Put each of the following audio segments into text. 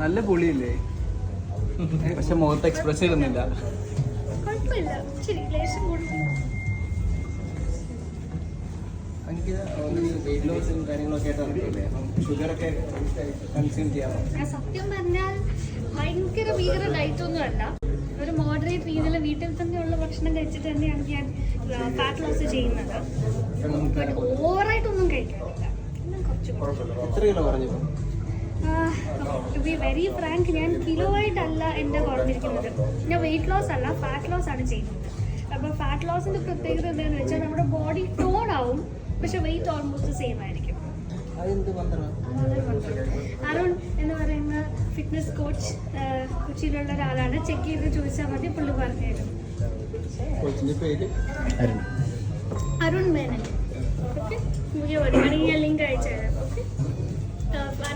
നല്ല പുളിയില്ലേ? പക്ഷെ മുഖത്ത് എക്സ്പ്രസ് ചെയ്യുന്നില്ല. എനിക്ക് വെയിറ്റ് ലോസും കാര്യങ്ങളൊക്കെ ആയിട്ട് നടക്കില്ലേ? ഷുഗറൊക്കെ കൺസ്യൂം ചെയ്യാമോ? സത്യം പറഞ്ഞാൽ ഭയങ്കര ഭീകര ഡയറ്റ് ഒന്നും അല്ല. ഒരു മോഡറേറ്റ് രീതിയിൽ വീട്ടിൽ തന്നെയുള്ള ഭക്ഷണം കഴിച്ചിട്ട് തന്നെയാണ് ഞാൻ ഫാറ്റ് ലോസ് ചെയ്യുന്നത്. ഓവറായിട്ടൊന്നും കഴിക്കാറില്ല. എത്ര കിലോ പറഞ്ഞു ടു ബി വെരി ഫ്രാങ്ക് ഞാൻ കിലോ ആയിട്ടല്ല എന്റെ കുറഞ്ഞിരിക്കുന്നത് ഞാൻ വെയിറ്റ് ലോസ് അല്ല ഫാറ്റ് ലോസ് ആണ് ചെയ്യുന്നത്. അപ്പോൾ ഫാറ്റ് ലോസിന്റെ പ്രത്യേകത എന്താണെന്ന് വെച്ചാൽ നമ്മുടെ ബോഡി ടോൺ ആവും പക്ഷെ വെയിറ്റ് ഓൾമോസ്റ്റ് സെയിം ആയിരിക്കും. അരുൺ എന്ന് പറയുന്ന ഫിറ്റ്നസ് കോച്ച് കൊച്ചിയിലുള്ള ഒരാളാണ്. ചെക്ക് ചെയ്ത് ചോദിച്ചാൽ മതി പുള്ളി പറഞ്ഞുതരും പേര്? അരുൺ. മേനൻ. ഓക്കെ വേണമെങ്കിൽ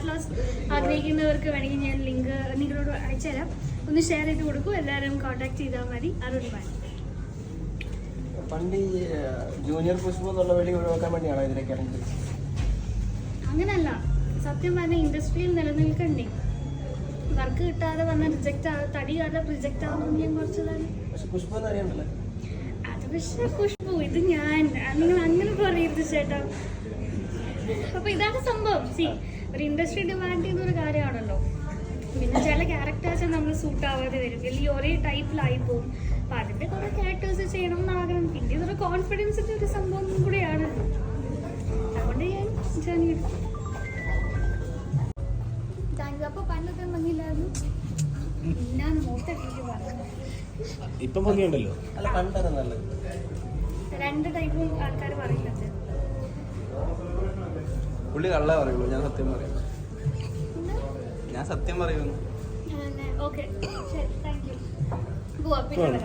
ഫ്ലാറ്റ് ലോസ് ആഗ്രഹിക്കുന്നവർക്ക് വേണമെങ്കിൽ ഞാൻ ലിങ്ക് നിങ്ങളോട് അയച്ചു തരാം. ഒന്ന് ഷെയർ ചെയ്ത് കൊടുക്കും. എല്ലാവരും കോൺടാക്ട് ചെയ്താൽ മതി. അരുൺ മേനൻ പണ്ട് ഈ ജൂനിയർ പുഷ്പം എന്നുള്ള വെളി ഒഴിവാക്കാൻ വേണ്ടിയാണോ ഇതിലേക്ക് ഇറങ്ങിയത്? അങ്ങനല്ല. സത്യം പറഞ്ഞ ഇൻഡസ്ട്രിയിൽ നിലനിൽക്കണ്ടേ. വർക്ക് കിട്ടാതെ വന്ന റിജക്റ്റ് ആ തടി കാരണം റിജക്റ്റ് ആവുന്നു ഞാൻ കുറച്ചതാണ്. അത് പക്ഷെ പുഷ്പു ഇത് ഞാൻ നിങ്ങൾ അങ്ങനെ പറയരുത് ചേട്ടാ. അപ്പൊ ഇതാണ് സംഭവം. സി ഒരു ഇൻഡസ്ട്രി ഡിമാൻഡ് ചെയ്യുന്ന ഒരു കാര്യമാണല്ലോ. പിന്നെ ചില ക്യാരക്ടേഴ്സ് നമ്മൾ സൂട്ട് ആവാതെ വരും. അല്ലെങ്കിൽ ഒരേ ടൈപ്പിലായി പോകും അപ്പൊ അതിന്റെ കുറെ ക്യാരക്ടേഴ്സ് ചെയ്യണം എന്ന് ആഗ്രഹം. പിന്നെ ഇതൊരു കോൺഫിഡൻസിന്റെ ഒരു സംഭവം കൂടിയാണ്. അതുകൊണ്ട് ഞാൻ ജേണി ഭംഗിയില്ലായിരുന്നു? ഞാൻ പറഞ്ഞു. ഇപ്പം ഭംഗിയുണ്ടല്ലോ? അല്ല പണ്ടാണ് നല്ലത്. രണ്ട് ടൈപ്പും ആൾക്കാർ പറയുന്നത് പുള്ളി കള്ള പറയുള്ളൂ ഞാൻ സത്യം പറയുന്നു ഞാൻ സത്യം പറയുന്നു. ഓക്കെ ശരി താങ്ക് യു പോവാ പിന്നെ